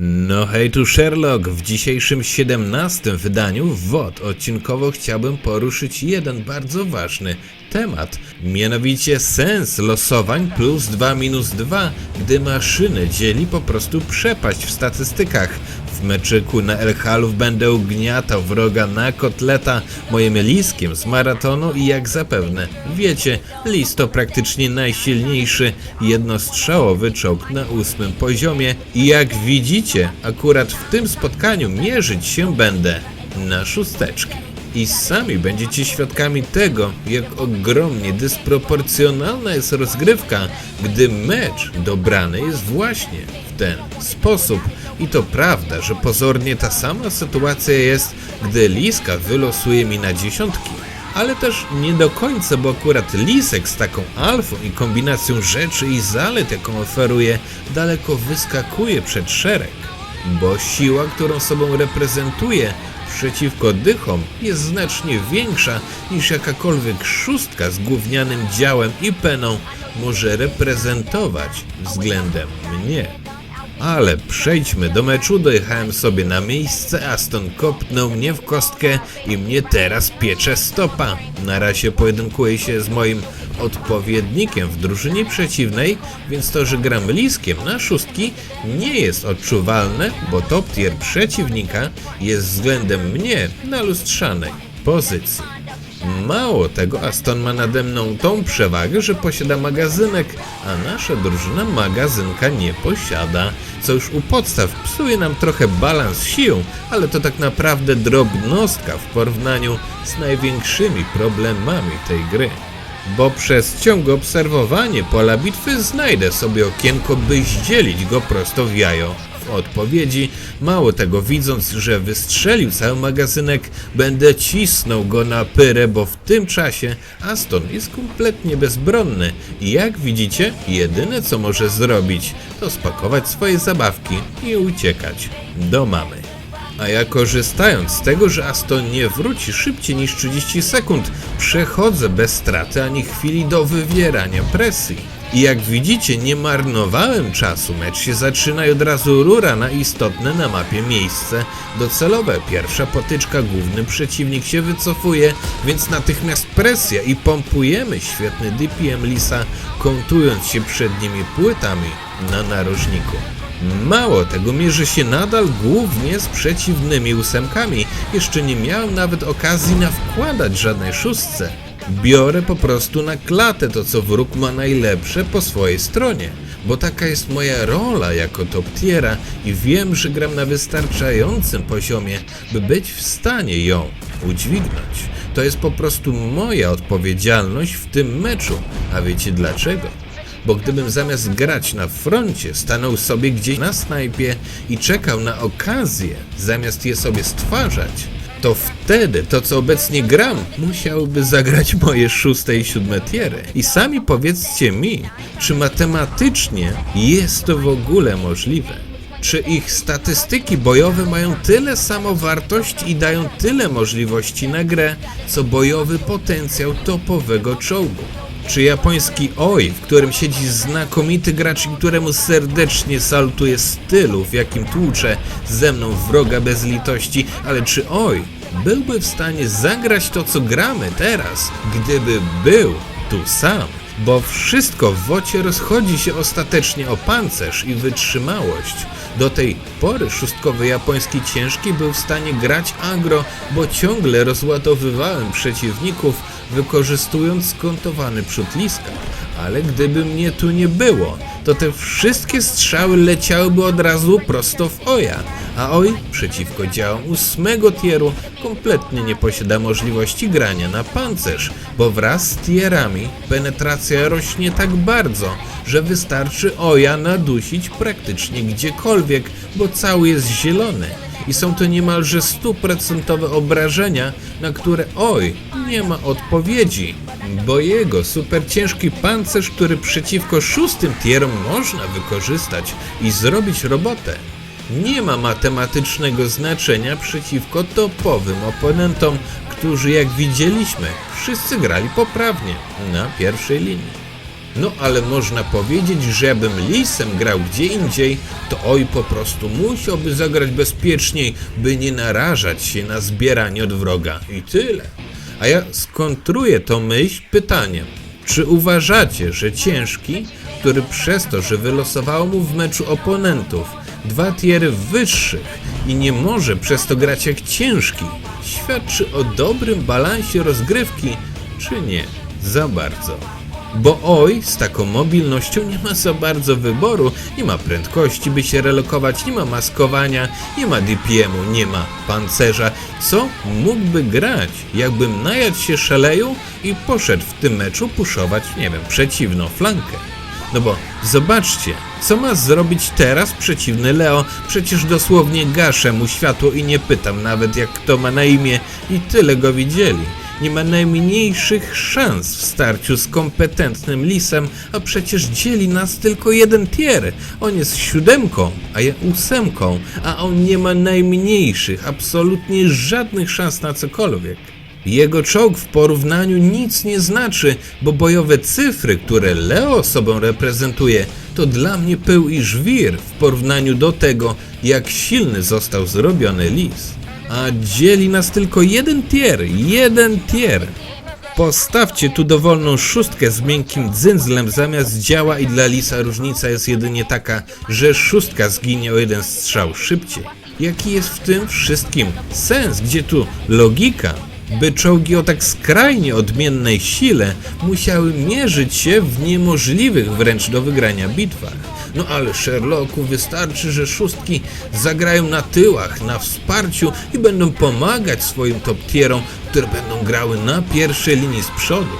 No hej tu Sherlock, w dzisiejszym 17 wydaniu WOD odcinkowo chciałbym poruszyć jeden bardzo ważny temat, mianowicie sens losowań plus 2 minus 2, gdy maszyny dzieli po prostu przepaść w statystykach. W meczyku na El Halów będę ugniatał wroga na kotleta moim liskiem z maratonu i jak zapewne wiecie, lis to praktycznie najsilniejszy jednostrzałowy czołg na ósmym poziomie i jak widzicie, akurat w tym spotkaniu mierzyć się będę na szósteczki. I sami będziecie świadkami tego, jak ogromnie dysproporcjonalna jest rozgrywka, gdy mecz dobrany jest właśnie w ten sposób. I to prawda, że pozornie ta sama sytuacja jest, gdy Liska wylosuje mi na dziesiątki. Ale też nie do końca, bo akurat Lisek z taką alfą i kombinacją rzeczy i zalet, jaką oferuje, daleko wyskakuje przed szereg. Bo siła, którą sobą reprezentuje, przeciwko dychom jest znacznie większa niż jakakolwiek szóstka z gównianym działem i peną może reprezentować względem mnie. Ale przejdźmy do meczu, dojechałem sobie na miejsce, Aston kopnął mnie w kostkę i mnie teraz piecze stopa. Na razie pojedynkuję się z moim odpowiednikiem w drużynie przeciwnej, więc to, że gram liskiem na szóstki nie jest odczuwalne, bo top tier przeciwnika jest względem mnie na lustrzanej pozycji. Mało tego, Aston ma nade mną tą przewagę, że posiada magazynek, a nasza drużyna magazynka nie posiada, co już u podstaw psuje nam trochę balans sił, ale to tak naprawdę drobnostka w porównaniu z największymi problemami tej gry. Bo przez ciągłe obserwowanie pola bitwy znajdę sobie okienko, by zdzielić go prosto w jajo. W odpowiedzi, mało tego, widząc, że wystrzelił cały magazynek, będę cisnął go na pyrę, bo w tym czasie Aston jest kompletnie bezbronny i jak widzicie, jedyne co może zrobić, to spakować swoje zabawki i uciekać do mamy. A ja korzystając z tego, że Aston nie wróci szybciej niż 30 sekund, przechodzę bez straty ani chwili do wywierania presji. I jak widzicie, nie marnowałem czasu, mecz się zaczyna i od razu rura na istotne na mapie miejsce docelowe. Pierwsza potyczka, główny przeciwnik się wycofuje, więc natychmiast presja i pompujemy świetny DPM Lisa, kontując się przed nimi płytami na narożniku. Mało tego, mierzy się nadal głównie z przeciwnymi ósemkami. Jeszcze nie miałem nawet okazji nawkładać żadnej szóstce. Biorę po prostu na klatę to, co wróg ma najlepsze po swojej stronie. Bo taka jest moja rola jako top tiera i wiem, że gram na wystarczającym poziomie, by być w stanie ją udźwignąć. To jest po prostu moja odpowiedzialność w tym meczu. A wiecie dlaczego? Bo gdybym zamiast grać na froncie stanął sobie gdzieś na snajpie i czekał na okazję, zamiast je sobie stwarzać, to wtedy to, co obecnie gram, musiałyby zagrać moje szóste i siódme tiery. I sami powiedzcie mi, czy matematycznie jest to w ogóle możliwe? Czy ich statystyki bojowe mają tyle samo wartość i dają tyle możliwości na grę, co bojowy potencjał topowego czołgu? Czy japoński Oi, w którym siedzi znakomity gracz i któremu serdecznie salutuje stylu, w jakim tłucze ze mną wroga bez litości, ale czy Oi byłby w stanie zagrać to, co gramy teraz, gdyby był tu sam? Bo wszystko w wocie rozchodzi się ostatecznie o pancerz i wytrzymałość. Do tej pory szóstkowy japoński ciężki był w stanie grać agro, bo ciągle rozładowywałem przeciwników, wykorzystując skontowany przód liska. Ale gdyby mnie tu nie było, to te wszystkie strzały leciałyby od razu prosto w Oja, a Oj przeciwko działom ósmego tieru kompletnie nie posiada możliwości grania na pancerz, bo wraz z tierami penetracja rośnie tak bardzo, że wystarczy Oja nadusić praktycznie gdziekolwiek, bo cały jest zielony. I są to niemalże stuprocentowe obrażenia, na które oj, nie ma odpowiedzi, bo jego super ciężki pancerz, który przeciwko szóstym tierom można wykorzystać i zrobić robotę, nie ma matematycznego znaczenia przeciwko topowym oponentom, którzy jak widzieliśmy, wszyscy grali poprawnie na pierwszej linii. No ale można powiedzieć, że jakbym lisem grał gdzie indziej, to oj po prostu musiałby zagrać bezpieczniej, by nie narażać się na zbieranie od wroga. I tyle. A ja skontruję tą myśl pytaniem. Czy uważacie, że ciężki, który przez to, że wylosowało mu w meczu oponentów dwa tiery wyższych i nie może przez to grać jak ciężki, świadczy o dobrym balansie rozgrywki, czy nie? Za bardzo. Bo oj, z taką mobilnością nie ma za bardzo wyboru, nie ma prędkości, by się relokować, nie ma maskowania, nie ma DPM-u, nie ma pancerza. Co mógłby grać, jakbym najadł się szaleju i poszedł w tym meczu puszować, nie wiem, przeciwną flankę? No bo zobaczcie, co ma zrobić teraz przeciwny Leo? Przecież dosłownie gaszę mu światło i nie pytam nawet jak kto ma na imię i tyle go widzieli. Nie ma najmniejszych szans w starciu z kompetentnym lisem, a przecież dzieli nas tylko jeden tier. On jest siódemką, a ja ósemką, a on nie ma najmniejszych, absolutnie żadnych szans na cokolwiek. Jego czołg w porównaniu nic nie znaczy, bo bojowe cyfry, które Leo sobą reprezentuje, to dla mnie pył i żwir w porównaniu do tego, jak silny został zrobiony lis. A dzieli nas tylko jeden tier, jeden tier. Postawcie tu dowolną szóstkę z miękkim dzyndzlem zamiast działa i dla lisa różnica jest jedynie taka, że szóstka zginie o jeden strzał szybciej. Jaki jest w tym wszystkim sens? Gdzie tu logika? By czołgi o tak skrajnie odmiennej sile musiały mierzyć się w niemożliwych wręcz do wygrania bitwach. No ale Sherlocku wystarczy, że szóstki zagrają na tyłach, na wsparciu i będą pomagać swoim top tierom, które będą grały na pierwszej linii z przodu.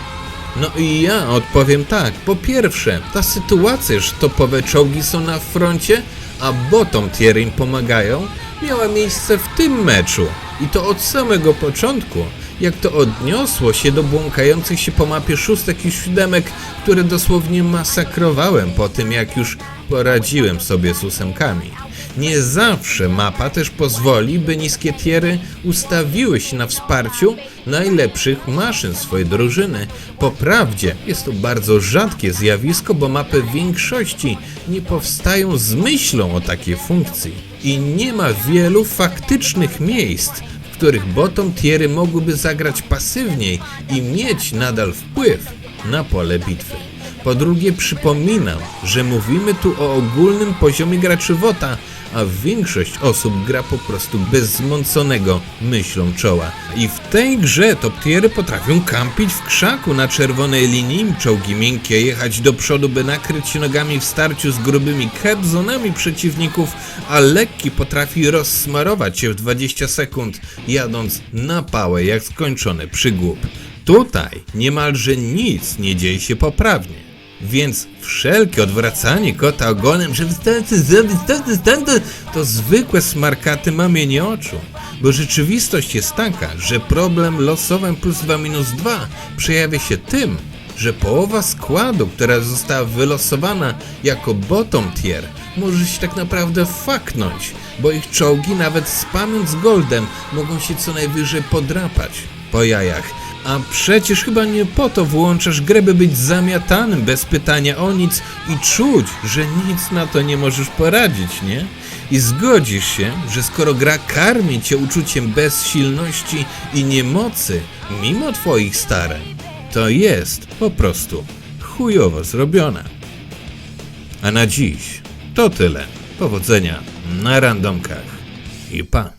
No i ja odpowiem tak. Po pierwsze, ta sytuacja, że topowe czołgi są na froncie, a bottom tier im pomagają, miała miejsce w tym meczu. I to od samego początku. Jak to odniosło się do błąkających się po mapie szóstek i siódemek, które dosłownie masakrowałem po tym, jak już poradziłem sobie z ósemkami. Nie zawsze mapa też pozwoli, by niskie tiery ustawiły się na wsparciu najlepszych maszyn swojej drużyny. Po prawdzie jest to bardzo rzadkie zjawisko, bo mapy w większości nie powstają z myślą o takiej funkcji. I nie ma wielu faktycznych miejsc, których bottom tiery mogłyby zagrać pasywniej i mieć nadal wpływ na pole bitwy. Po drugie, przypominam, że mówimy tu o ogólnym poziomie graczy WOTA, a większość osób gra po prostu bez zmąconego myślą czoła. I w tej grze top tiery potrafią kampić w krzaku na czerwonej linii, czołgi miękkie jechać do przodu, by nakryć się nogami w starciu z grubymi capzonami przeciwników, a lekki potrafi rozsmarować się w 20 sekund, jadąc na pałę jak skończony przygłup. Tutaj niemalże nic nie dzieje się poprawnie. Więc wszelkie odwracanie kota ogonem, że wystarczy zrobić to, to, to, zwykłe smarkaty mamienie oczu. Bo rzeczywistość jest taka, że problem losowym plus 2 minus 2 przejawia się tym, że połowa składu, która została wylosowana jako bottom tier, może się tak naprawdę faknąć, bo ich czołgi nawet spamiąc goldem mogą się co najwyżej podrapać po jajach. A przecież chyba nie po to włączasz grę, by być zamiatanym bez pytania o nic i czuć, że nic na to nie możesz poradzić, nie? I zgodzisz się, że skoro gra karmi cię uczuciem bezsilności i niemocy, mimo twoich starań, to jest po prostu chujowo zrobiona. A na dziś to tyle. Powodzenia na randomkach i pa.